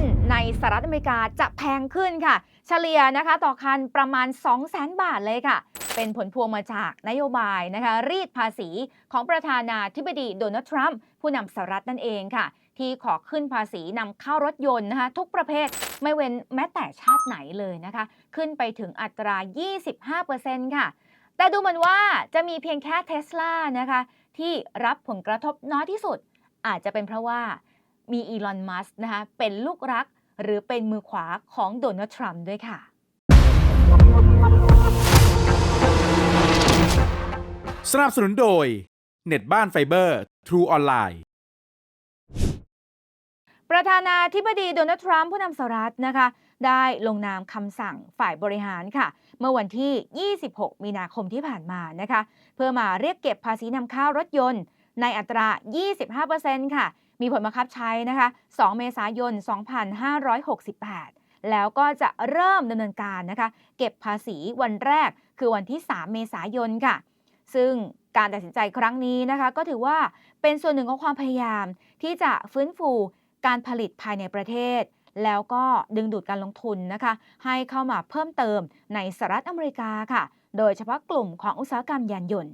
นต์ในสหรัฐอเมริกาจะแพงขึ้นค่ะ เฉลี่ยนะคะต่อคันประมาณ 200,000 บาทเลยค่ะ เป็นผลพวงมาจากนโยบายนะคะ รีดภาษีของประธานาธิบดีโดนัลด์ทรัมป์ผู้นำสหรัฐนั่นเองค่ะ ที่ขอขึ้นภาษีนำเข้ารถยนต์นะคะ ทุกประเภทไม่เว้นแม้แต่ชาติไหนเลยนะคะ ขึ้นไปถึงอัตรา 25%ค่ะ แต่ดูเหมือนว่าจะมีเพียงแค่เทสลานะคะที่รับผลกระทบน้อยที่สุด อาจจะเป็นเพราะว่า มีอีลอน มัสก์นะคะ เป็นลูกรักหรือเป็นมือขวาของโดนัลด์ ทรัมป์ด้วยค่ะ สนับสนุนโดย เน็ตบ้านไฟเบอร์ True ออนไลน์ ประธานาธิบดีโดนัลด์ ทรัมป์ผู้นำสหรัฐนะคะ ได้ลงนามคำสั่งฝ่ายบริหารค่ะ เมื่อวันที่ 26 มีนาคมที่ผ่านมานะคะ เพื่อมาเรียกเก็บภาษีนำเข้ารถยนต์ ในอัตรา 25%ค่ะ มีผลบังคับใช้นะคะ 2 เมษายน 2568 แล้วก็จะเริ่มดำเนินการนะคะ เก็บภาษีวันแรกคือวันที่ 3 เมษายนค่ะ ซึ่งการตัดสินใจครั้งนี้นะคะ ก็ถือว่าเป็นส่วนหนึ่งของความพยายามที่จะฟื้นฟูการผลิตภายในประเทศ แล้วก็ดึงดูดการลงทุนนะคะ ให้เข้ามาเพิ่มเติมในสหรัฐอเมริกาค่ะ โดยเฉพาะกลุ่มของอุตสาหกรรมยานยนต์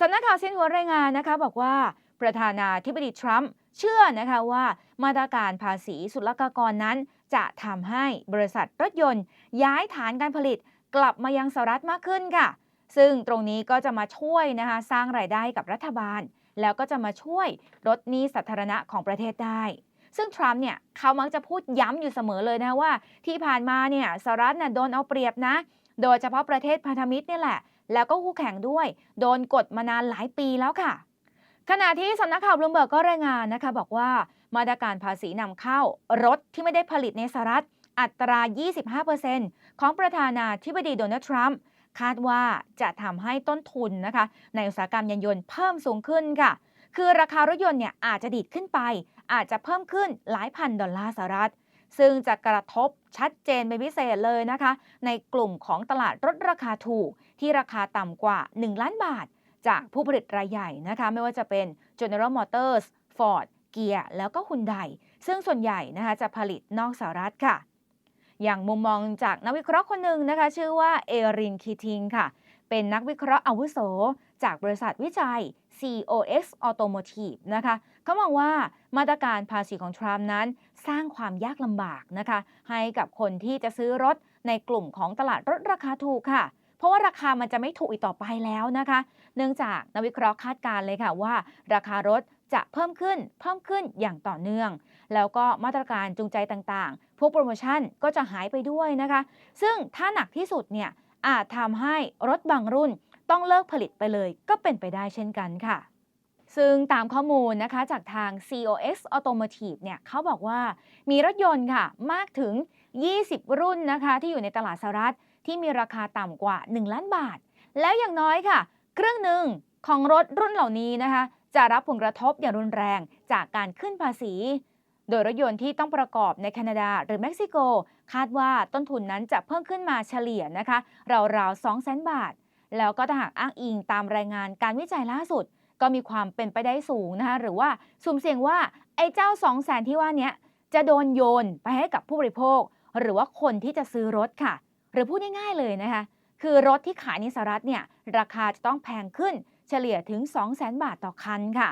สำนักข่าวซินหัวรายงานนะคะ บอกว่า ประธานาธิบดีทรัมป์เชื่อนะคะว่ามาตรการภาษีศุลกากรนั้น จะทำให้บริษัทรถยนต์ ย้ายฐานการผลิตกลับมายังสหรัฐมากขึ้นค่ะ ซึ่งตรงนี้ก็จะมาช่วยนะคะสร้างรายได้กับรัฐบาล แล้วก็จะมาช่วยลดหนี้สาธารณะของประเทศได้ ซึ่งทรัมป์เนี่ยเขามักจะพูดย้ำอยู่เสมอเลยนะว่า ที่ผ่านมาเนี่ยสหรัฐน่ะโดนเอาเปรียบนะ โดยเฉพาะประเทศพันธมิตรเนี่ยแหละ แล้วก็คู่แข่งด้วย โดนกดมานานหลายปีแล้วค่ะ ขณะที่สำนักข่าวบลูมเบิร์กก็รายงานนะคะ บอกว่ามาตรการภาษีนำเข้ารถที่ไม่ได้ผลิตในสหรัฐอัตรา 25%ของประธานาธิบดีโดนัลด์ทรัมป์คาดว่าจะทำให้ต้นทุนนะคะ ในอุตสาหกรรมยานยนต์เพิ่มสูงขึ้นค่ะ คือราคารถยนต์เนี่ยอาจจะดีดขึ้นไป อาจจะเพิ่มขึ้นหลายพันดอลลาร์สหรัฐ ซึ่งจะกระทบชัดเจนเป็นพิเศษเลยนะคะ ในกลุ่มของตลาดรถราคาถูกที่ราคาต่ำกว่า 1 ล้านบาท จากผู้ผลิตรายใหญ่นะคะไม่ว่าจะเป็น General Motors Ford เกียร์แล้วก็ฮุนไดซึ่งส่วนใหญ่นะคะจะผลิตนอกสหรัฐค่ะ อย่างมุมมองจากนักวิเคราะห์คนหนึ่งนะคะ ชื่อว่าเอรินคีทิงค่ะ เป็นนักวิเคราะห์อาวุโส จากบริษัทวิจัย COX Automotive นะคะเขามองว่ามาตรการภาษีของทรัมป์นั้นสร้างความยากลำบากนะคะ ให้กับคนที่จะซื้อรถในกลุ่มของตลาดรถราคาถูกค่ะ เพราะว่าราคามันจะไม่ถูกอีกต่อไปแล้วนะคะ เนื่องจากนักวิเคราะห์คาดการณ์เลยค่ะว่า ราคารถจะเพิ่มขึ้นเพิ่มขึ้นอย่างต่อเนื่อง แล้วก็มาตรการจูงใจต่างๆ พวกโปรโมชั่นก็จะหายไปด้วยนะคะ ซึ่งถ้าหนักที่สุดเนี่ยอาจทำให้รถบางรุ่นต้องเลิกผลิตไปเลยก็เป็นไปได้เช่นกันค่ะ ซึ่งตามข้อมูลนะคะจากทาง COX Automotive เนี่ยเขาบอกว่ามีรถยนต์ค่ะมากถึง 20 รุ่นนะคะ ที่อยู่ในตลาดสหรัฐที่มีราคาต่ำกว่า 1 ล้านบาท แล้วอย่างน้อยค่ะ ครึ่งหนึ่งของรถรุ่นเหล่านี้นะคะจะรับผลกระทบอย่างรุนแรงจากการขึ้นภาษี โดยรถยนต์ที่ต้องประกอบในแคนาดาหรือเม็กซิโก คาดว่าต้นทุนนั้นจะเพิ่มขึ้นมาเฉลี่ยนะคะราวๆ2 0 0 0 0 0 บาท แล้วก็ถ้าหากอ้างอิงตามรายงานการวิจัยล่าสุด ก็มีความเป็นไปได้สูงนะคะหรือว่าสุ่มเสี่ยงว่าไอ้เจ้า 2 0 0แสนที่ว่านี้จะโดนโยนไปให้กับผู้บริโภค หรือว่าคนที่จะซื้อรถค่ะ หรือพูดง่ายๆเลยนะคะ คือรถที่ขายในสหรัฐเนี่ยราคาจะต้องแพงขึ้นเฉลี่ยถึง 2 0 0แสนบาทต่อคันค่ะ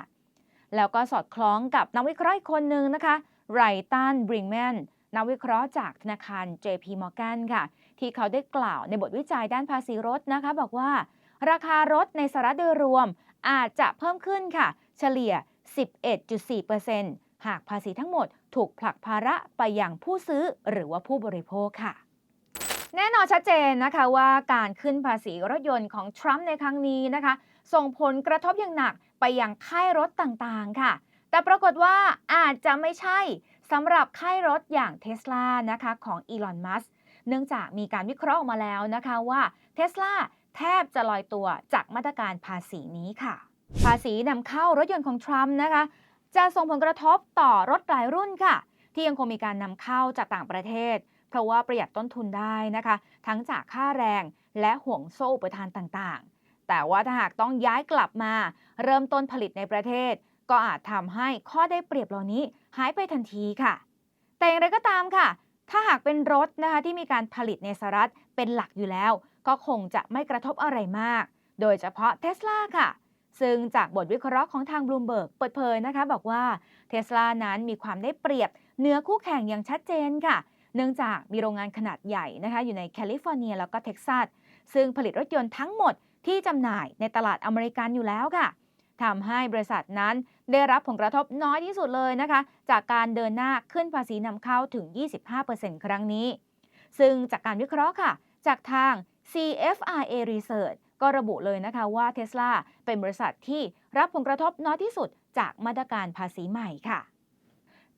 แล้วก็สอดคล้องกับนักวิเคราะห์คนหนึ่งนะคะไรตันบริงแมนนักวิเคราะห์จากธนาคาร JP Morgan ค่ะ ที่เขาได้กล่าวในบทวิจัยด้านภาษีรถนะคะ บอกว่า ราคารถในสหรัฐโดยรวมอาจจะเพิ่มขึ้นค่ะ เฉลี่ย 11.4%หากภาษีทั้งหมดถูกผลักภาระไปยังผู้ซื้อหรือว่าผู้บริโภคค่ะ แน่นอนชัดเจนนะคะว่าการขึ้นภาษีรถยนต์ของทรัมป์ในครั้งนี้นะคะ ส่งผลกระทบอย่างหนักไปยังค่ายรถต่างๆค่ะ แต่ปรากฏว่าอาจจะไม่ใช่สำหรับค่ายรถอย่างเทสลานะคะของอีลอนมัสเนื่องจากมีการวิเคราะห์ออกมาแล้วนะคะว่าเทสลาแทบจะลอยตัวจากมาตรการภาษีนี้ค่ะ ภาษีนำเข้ารถยนต์ของทรัมป์นะคะ จะส่งผลกระทบต่อรถหลายรุ่นค่ะ ที่ยังคงมีการนำเข้าจากต่างประเทศ เพราะว่าประหยัดต้นทุนได้นะคะ ทั้งจากค่าแรงและห่วงโซ่อุปทานต่างๆ แต่ว่าถ้าหากต้องย้ายกลับมา เริ่มต้นผลิตในประเทศ ก็อาจทำให้ข้อได้เปรียบเหล่านี้หายไปทันทีค่ะ แต่อย่างไรก็ตามค่ะ ถ้าหากเป็นรถนะคะที่มีการผลิตในสหรัฐเป็นหลักอยู่แล้ว ก็คงจะไม่กระทบอะไรมาก โดยเฉพาะเทสลาค่ะซึ่งจากบทวิเคราะห์ของทางบลูมเบิร์กเปิดเผยนะคะ บอกว่าเทสลานั้นมีความได้เปรียบเหนือคู่แข่งอย่างชัดเจนค่ะ เนื่องจากมีโรงงานขนาดใหญ่นะคะอยู่ในแคลิฟอร์เนียแล้วก็เท็กซัส ซึ่งผลิตรถยนต์ทั้งหมดที่จำหน่ายในตลาดอเมริกันอยู่แล้วค่ะทำให้บริษัทนั้นได้รับผลกระทบน้อยที่สุดเลยนะคะ จากการเดินหน้าขึ้นภาษีนำเข้าถึง 25%ครั้งนี้ ซึ่งจากการวิเคราะห์ค่ะ จากทาง CFRA Research ก็ระบุเลยนะคะว่า Tesla เป็นบริษัทที่รับผลกระทบน้อยที่สุดจากมาตรการภาษีใหม่ค่ะ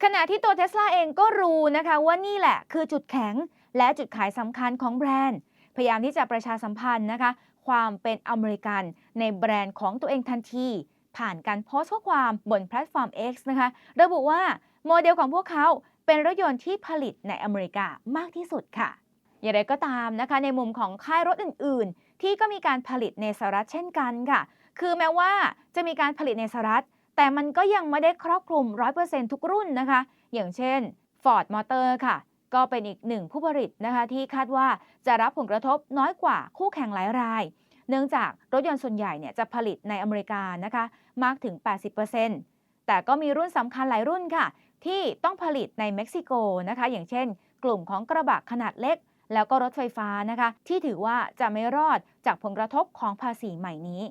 ขณะที่ตัว Tesla เองก็รู้นะคะว่านี่แหละคือจุดแข็งและจุดขายสำคัญของแบรนด์ พยายามที่จะประชาสัมพันธ์นะคะ ความเป็นอเมริกันในแบรนด์ของตัวเองทันที ผ่านการโพสต์ข้อความบนแพลตฟอร์ม X นะคะ ระบุว่าโมเดลของพวกเขาเป็นรถยนต์ที่ผลิตในอเมริกามากที่สุดค่ะ อย่างไรก็ตามนะคะ ในมุมของค่ายรถอื่น ๆ ที่ก็มีการผลิตในสหรัฐเช่นกันค่ะ คือแม้ว่าจะมีการผลิตในสหรัฐ แต่มันก็ยังไม่ได้ครอบคลุม 100%ทุกรุ่นนะคะ อย่างเช่น Ford Motor ค่ะ ก็เป็นอีกหนึ่งผู้ผลิตนะคะ ที่คาดว่าจะรับผลกระทบน้อยกว่าคู่แข่งหลายราย เนื่องจากรถยนต์ส่วนใหญ่เนี่ยจะผลิตในอเมริกานะคะ มากถึง 80%แต่ก็มีรุ่นสำคัญหลายรุ่นค่ะ ที่ต้องผลิตในเม็กซิโกนะคะ อย่างเช่น กลุ่มของกระบะขนาดเล็ก แล้วก็รถไฟฟ้านะคะ ที่ถือว่าจะไม่รอดจากผลกระทบของภาษีใหม่นี้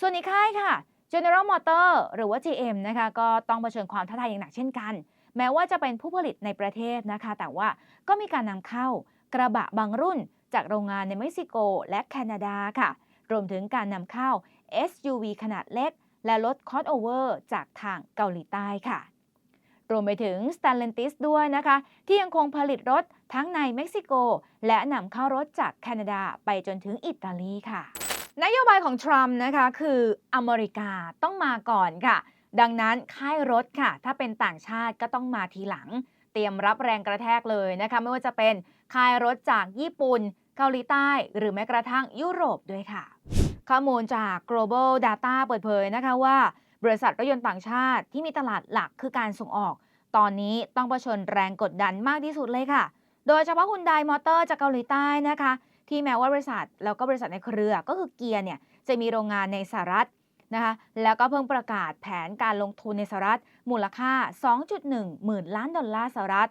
ส่วนอีกค่ายค่ะ General Motor หรือว่า GM นะคะก็ต้องเผชิญความท้าทายอย่างหนักเช่นกัน แม้ว่าจะเป็นผู้ผลิตในประเทศนะคะ แต่ว่าก็มีการนำเข้ากระบะบางรุ่นจากโรงงานในเม็กซิโกและแคนาดาค่ะ รวมถึงการนำเข้า SUV ขนาดเล็ก และรถ crossover จากทางเกาหลีใต้ค่ะ รวมไปถึง Stellantis ด้วยนะคะ ที่ยังคงผลิตรถทั้งในเม็กซิโก และนำเข้ารถจากแคนาดาไปจนถึงอิตาลีค่ะ นโยบายของทรัมป์นะคะคืออเมริกาต้องมาก่อนค่ะ ดังนั้นค่ายรถค่ะ ถ้าเป็นต่างชาติก็ต้องมาทีหลัง เตรียมรับแรงกระแทกเลยนะคะไม่ว่าจะเป็นค่ายรถจากญี่ปุ่น เกาหลีใต้ หรือแม้กระทั่งยุโรปด้วยค่ะ ข้อมูลจาก global data เปิดเผยนะคะว่า บริษัทรถยนต์ต่างชาติที่มีตลาดหลักคือการส่งออก ตอนนี้ต้องเผชิญแรงกดดันมากที่สุดเลยค่ะ โดยเฉพาะฮุนไดมอเตอร์จากเกาหลีใต้นะคะ ที่แม้ว่าบริษัทแล้วก็บริษัทในเครือก็คือเกียร์เนี่ยจะมีโรงงานในสหรัฐนะคะแล้วก็เพิ่งประกาศแผนการลงทุนในสหรัฐมูลค่า 2.1 หมื่นล้านดอลลาร์สหรัฐ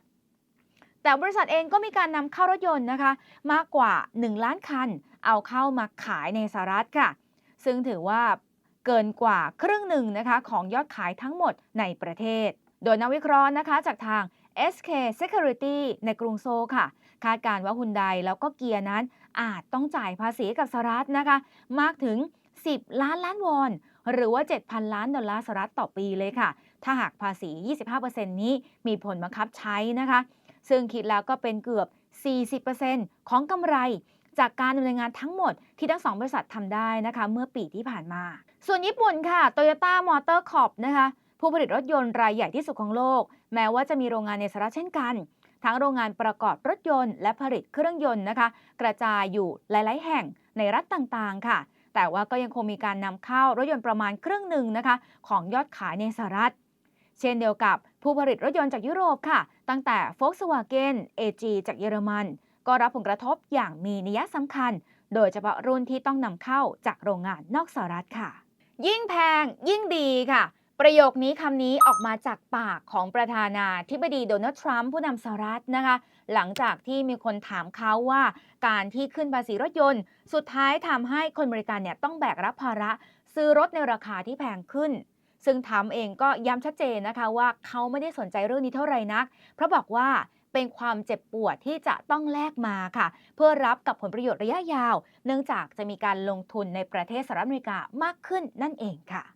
แต่บริษัทเองก็มีการนำเข้ารถยนต์นะคะมากกว่า 1 ล้านคัน เอาเข้ามาขายในสหรัฐค่ะ ซึ่งถือว่าเกินกว่าครึ่งหนึ่งนะคะของยอดขายทั้งหมดในประเทศ โดยนักวิเคราะห์นะคะจากทาง SK Security ในกรุงโซลค่ะ คาดการณ์ว่าฮุนไดแล้วก็เกียร์นั้น อาจต้องจ่ายภาษีกับสหรัฐนะคะ มากถึง 10 ล้านล้านวอน หรือว่า 7,000 ล้านดอลลาร์สหรัฐต่อปีเลยค่ะ ถ้าหากภาษี 25%นี้มีผลบังคับใช้นะคะ ซึ่งคิดแล้วก็เป็นเกือบ 40%ของกำไรจากการดำเนินงานทั้งหมดที่ทั้งสองบริษัททำได้นะคะ เมื่อปีที่ผ่านมา ส่วนญี่ปุ่นค่ะ Toyota Motor Corp นะคะ ผู้ผลิตรถยนต์รายใหญ่ที่สุดของโลก แม้ว่าจะมีโรงงานในสหรัฐเช่นกัน ทั้งโรงงานประกอบรถยนต์และผลิตเครื่องยนต์นะคะ กระจายอยู่หลาย ๆ แห่งในรัฐต่างๆ ค่ะ แต่ว่าก็ยังคงมีการนำเข้ารถยนต์ประมาณครึ่งหนึ่งนะคะ ของยอดขายในสหรัฐ เช่นเดียวกับผู้ผลิตรถยนต์จากยุโรปค่ะ ตั้งแต่ Volkswagen AG จากเยอรมัน ก็รับผลกระทบอย่างมีนัยสำคัญ โดยเฉพาะรุ่นที่ต้องนำเข้าจากโรงงานนอกสหรัฐค่ะ ยิ่งแพงยิ่งดีค่ะ ประโยคนี้คำนี้ออกมาจากปากของประธานาธิบดีโดนัลด์ทรัมป์ผู้นำสหรัฐนะคะ หลังจากที่มีคนถามเขาว่า การที่ขึ้นภาษีรถยนต์ สุดท้ายทำให้คนบริการเนี่ยต้องแบกรับภาระ ซื้อรถในราคาที่แพงขึ้น ซึ่งทรัมป์เองก็ย้ำชัดเจนนะคะว่าเขาไม่ได้สนใจเรื่องนี้เท่าไหร่นัก เพราะบอกว่าเป็นความเจ็บปวดที่จะต้องแลกมาค่ะ เพื่อรับกับผลประโยชน์ระยะยาว เนื่องจากจะมีการลงทุนในประเทศสหรัฐอเมริกามากขึ้นนั่นเองค่ะ